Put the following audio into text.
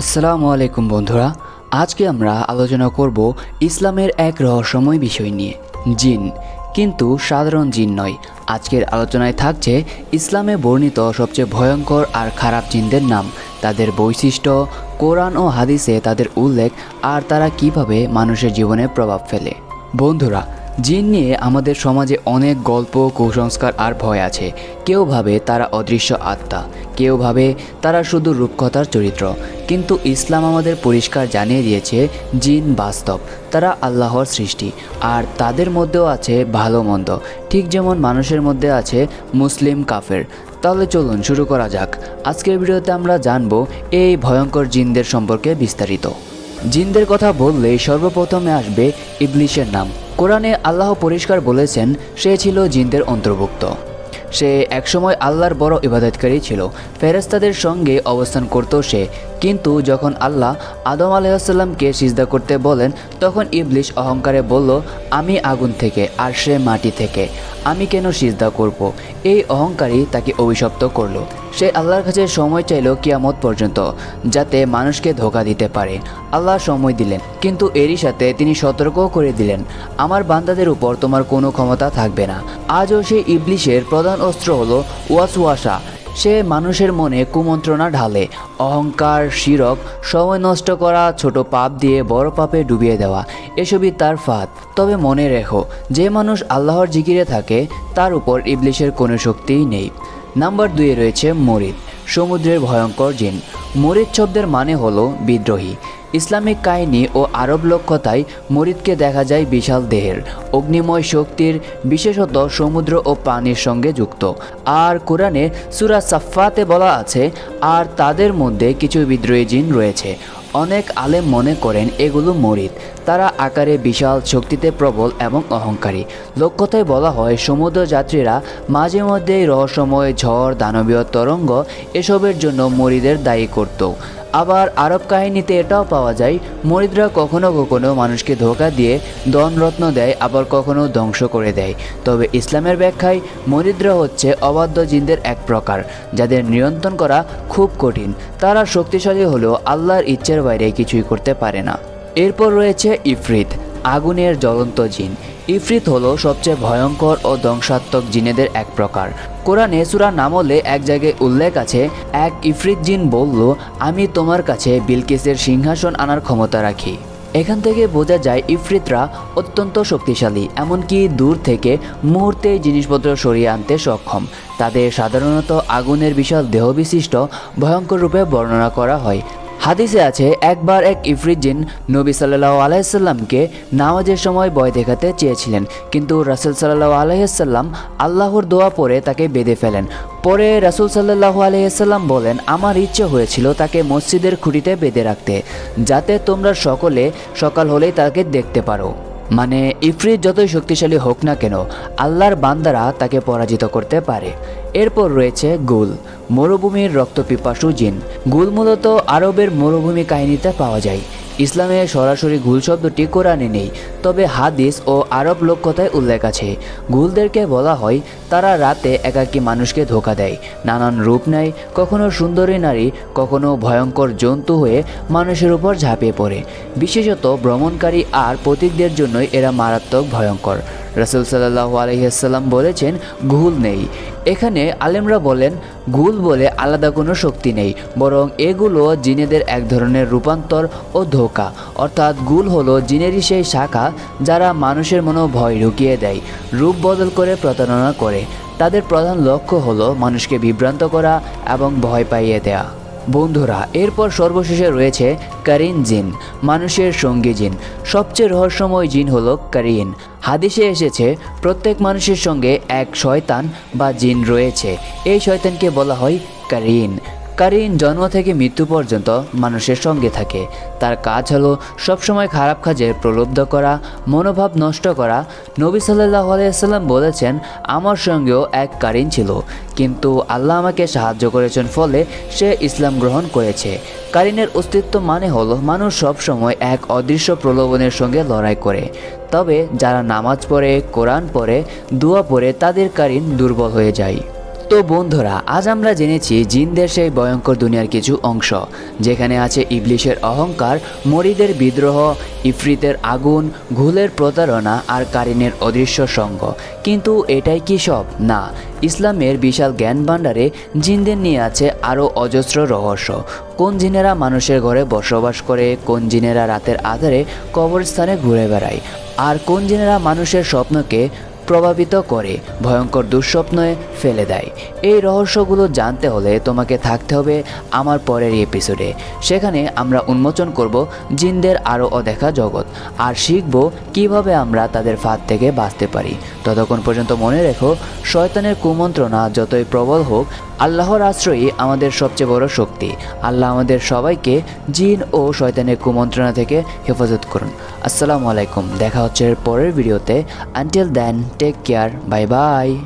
আসসালামু আলাইকুম বন্ধুরা, আজকে আমরা আলোচনা করব ইসলামের এক রহস্যময় বিষয় নিয়ে, জিন। কিন্তু সাধারণ জিন নয়, আজকের আলোচনায় থাকছে ইসলামে বর্ণিত সবচেয়ে ভয়ঙ্কর আর খারাপ জিনদের নাম, তাদের বৈশিষ্ট্য, কোরআন ও হাদিসে তাদের উল্লেখ, আর তারা কীভাবে মানুষের জীবনে প্রভাব ফেলে। বন্ধুরা জিন নিয়ে আমাদের সমাজে অনেক গল্প, কুসংস্কার আর ভয় আছে। কেউ ভাবে তারা অদৃশ্য আত্মা, কেউ ভাবে তারা শুধু রূপকথার চরিত্র। কিন্তু ইসলাম আমাদের পরিষ্কার জানিয়ে দিয়েছে, জিন বাস্তব, তারা আল্লাহর সৃষ্টি। আর তাদের মধ্যেও আছে ভালো মন্দ, ঠিক যেমন মানুষের মধ্যে আছে মুসলিম কাফের। তাহলে চলুন শুরু করা যাক। আজকের ভিডিওতে আমরা জানব এই ভয়ঙ্কর জিনদের সম্পর্কে বিস্তারিত। জিনদের কথা বললে সর্বপ্রথমে আসবে ইবলিশের নাম। কোরআনে আল্লাহ পরিষ্কার বলেছেন, সে ছিল জিনদের অন্তর্ভুক্ত। সে একসময় আল্লাহর বড় ইবাদতকারী ছিল। ফেরেস্তাদের সঙ্গে অবস্থান করত সে। কিন্তু যখন আল্লাহ আদম আলাইসাল্লামকে সিজদা করতে বলেন, তখন ইবলিশ অহংকারে বলল, আমি আগুন থেকে আর সে মাটি থেকে, আমি কেন সিজদা করব? এই অহংকারই তাকে অভিশপ্ত করল। সে আল্লাহর কাছে সময় চাইল কিয়ামত পর্যন্ত, যাতে মানুষকে ধোকা দিতে পারে। আল্লাহ সময় দিলেন, কিন্তু এরই সাথে তিনি সতর্কও করে দিলেন, আমার বান্দাদের উপর তোমার কোনো ক্ষমতা থাকবে না। আজও সেই ইবলিশের প্রধান অস্ত্র হলো ওয়াসওয়াসা সে মানুষের মনে কুমন্ত্রণা ঢালে, অহংকার, শিরক, সময় নষ্ট করা, ছোট পাপ দিয়ে বড় পাপে ডুবিয়ে দেওয়া। এসবই তার ফাঁদ। তবে মনে রেখো, যে মানুষ আল্লাহর জিকিরে থাকে, তার উপর ইবলিশের কোনো শক্তিই নেই। নাম্বার দুয়ে রয়েছে মরিদ, সমুদ্রের ভয়ঙ্কর জিন। মরিদ শব্দের মানে হলো বিদ্রোহী। ইসলামিক কাহিনী ও আরব লক্ষ্যতায় মরিদকে দেখা যায় বিশাল দেহের। অগ্নিময় শক্তির, বিশেষত সমুদ্র ও পানির সঙ্গে যুক্ত। আর কোরআনে সুরা সাফাতে বলা আছে, আর তাদের মধ্যে কিছু বিদ্রোহী জিন রয়েছে। অনেক আলেম মনে করেন এগুলো মরিদ। তারা আকারে বিশাল শক্তিতে প্রবল এবং অহংকারী। লক্ষ্যতায় বলা হয় সমুদ্র যাত্রীরা মাঝে মধ্যেই রহস্যময় ঝড়, দানবীয় তরঙ্গ এসবের জন্য মরিদের দায়ী করত। আবার আরব কাহিনীতে এটাও পাওয়া যায়, মরিদরা কখনো কখনো মানুষকে ধোকা দিয়ে দনরত্ন দেয়, আবার কখনো ধ্বংস করে দেয়। তবে ইসলামের ব্যাখ্যায় মরিদরা হচ্ছে অবাধ্য জিনদের এক প্রকার, যাদের নিয়ন্ত্রণ করা খুব কঠিন। তারা শক্তিশালী হলেও আল্লাহর ইচ্ছের বাইরে কিছুই করতে পারে না। এরপর রয়েছে ইফরিত। আগুনের জ্বলন্ত জিন। ইফরিত হলো সবচেয়ে ভয়ঙ্কর ও ধ্বংসাত্মক জিনেদের এক প্রকার। কোরআনে সুরা নামলে এক জায়গায় উল্লেখ আছে, এক ইফরিত জিন বলল, আমি তোমার কাছে বিলকিসের সিংহাসন আনার ক্ষমতা রাখি। এখান থেকে বোঝা যায়, ইফরিতরা অত্যন্ত শক্তিশালী, এমনকি দূর থেকে মুহূর্তে জিনিসপত্র সরিয়ে আনতে সক্ষম। তাদের সাধারণত আগুনের বিশাল দেহবিশিষ্ট ভয়ঙ্কর রূপে বর্ণনা করা হয়। হাদিসে আছে, একবার এক ইফরিজিন নবী সাল্লাহ আলাইসাল্লামকে নামাজের সময় বয় দেখাতে চেয়েছিলেন। কিন্তু রাসুল সাল্লাহ আলাইসাল্লাম আল্লাহর দোয়া পরে তাকে বেঁধে ফেলেন। পরে রাসুল সাল্লাহ আলাইসাল্লাম বলেন, আমার ইচ্ছে হয়েছিল তাকে মসজিদের খুঁটিতে বেঁধে রাখতে, যাতে তোমরা সকলে সকাল হলেই তাকে দেখতে পারো। মানে ইফরিত যতই শক্তিশালী হোক না কেন, আল্লাহর বান্দারা তাকে পরাজিত করতে পারে। এরপর রয়েছে গুল, মরুভূমির রক্তপিপাসু জিন। গুল মূলত আরবের মরুভূমি কাহিনীতে পাওয়া যায়। ইসলামে সরাসরি গুল শব্দটি কোরআনে নেই, তবে হাদিস ও আরব লোককথায় উল্লেখ আছে। গুলদেরকে বলা হয়, তারা রাতে একাকী মানুষকে ধোকা দেয়। নানান রূপ নেয়, কখনো সুন্দরী নারী, কখনো ভয়ঙ্কর জন্তু হয়ে মানুষের উপর ঝাঁপিয়ে পড়ে। বিশেষত ভ্রমণকারী আর প্রতীকদের জন্যই এরা মারাত্মক ভয়ঙ্কর। রাসুল সাল্লাহ আলহিহাল্লাম বলেছেন, ঘুল নেই। এখানে আলেমরা বলেন, গুল বলে আলাদা কোনো শক্তি নেই, বরং এগুলো জিনেদের এক ধরনের রূপান্তর ও ধোকা। অর্থাৎ গুল হলো জিনেরই সেই শাখা যারা মানুষের মনো ভয় ঢুকিয়ে দেয়, রূপ বদল করে প্রতারণা করে। তাদের প্রধান লক্ষ্য হলো মানুষকে বিভ্রান্ত করা এবং ভয় পাইয়ে দেয়া। বন্ধুরা, এরপর সর্বশেষে রয়েছে কারিন জিন, মানুষের সঙ্গী জিন। সবচেয়ে রহস্যময় জিন হলো করিন। হাদিসে এসেছে, প্রত্যেক মানুষের সঙ্গে এক শয়তান বা জিন রয়েছে। এই শয়তানকে বলা হয় কারিন। কারিন জন্ম থেকে মৃত্যু পর্যন্ত মানুষের সঙ্গে থাকে। তার কাজ হলো সবসময় খারাপ কাজে প্রলুব্ধ করা, মনোভাব নষ্ট করা। নবী সাল্লাহ আলাইসাল্লাম বলেছেন, আমার সঙ্গেও এক কারিন ছিল। কিন্তু আল্লাহ আমাকে সাহায্য করেছেন ফলে সে ইসলাম গ্রহণ করেছে। কারিনের অস্তিত্ব মানে হলো মানুষ সবসময় এক অদৃশ্য প্রলোভনের সঙ্গে লড়াই করে। তবে যারা নামাজ পড়ে, কোরআন পড়ে, দোয়া পড়ে, তাদের কারিন দুর্বল হয়ে যায়। তো বন্ধুরা, আজ আমরা জেনেছি জিনদের সেই ভয়ঙ্কর দুনিয়ার কিছু অংশ, যেখানে আছে ইবলিশের অহংকার, মরিদের বিদ্রোহ, ইফরিতের আগুন, ঘুলের প্রতারণা আর কারিনের অদৃশ্য সঙ্গ। কিন্তু এটাই কি সব? না, ইসলামের বিশাল জ্ঞান ভাণ্ডারে জিনদের নিয়ে আছে আরও অজস্র রহস্য। কোন জিনেরা মানুষের ঘরে বসবাস করে, কোন জিনেরা রাতের আধারে কবরস্থানে ঘুরে বেড়ায়? আর কোন জিনেরা মানুষের স্বপ্নকে প্রভাবিত করে, ভয়ঙ্কর দুঃস্বপ্নে ফেলে দেয়। এই রহস্যগুলো জানতে হলে তোমাকে থাকতে হবে আমার পরের এপিসোডে। সেখানে আমরা উন্মোচন করব জিনদের আরও অদেখা জগৎ আর শিখব কীভাবে আমরা তাদের ফাঁদ থেকে বাঁচতে পারি। ততক্ষণ পর্যন্ত মনে রেখো, শয়তানের কুমন্ত্রণা যতই প্রবল হোক আল্লাহর আশ্রয়ই আমাদের সবচেয়ে বড় শক্তি। আল্লাহ আমাদের সবাইকে জিন ও শয়তানের কুমন্ত্রণা থেকে হেফাজত করুন। আসসালামু আলাইকুম। দেখা হচ্ছে পরের ভিডিওতে। Until then take care bye bye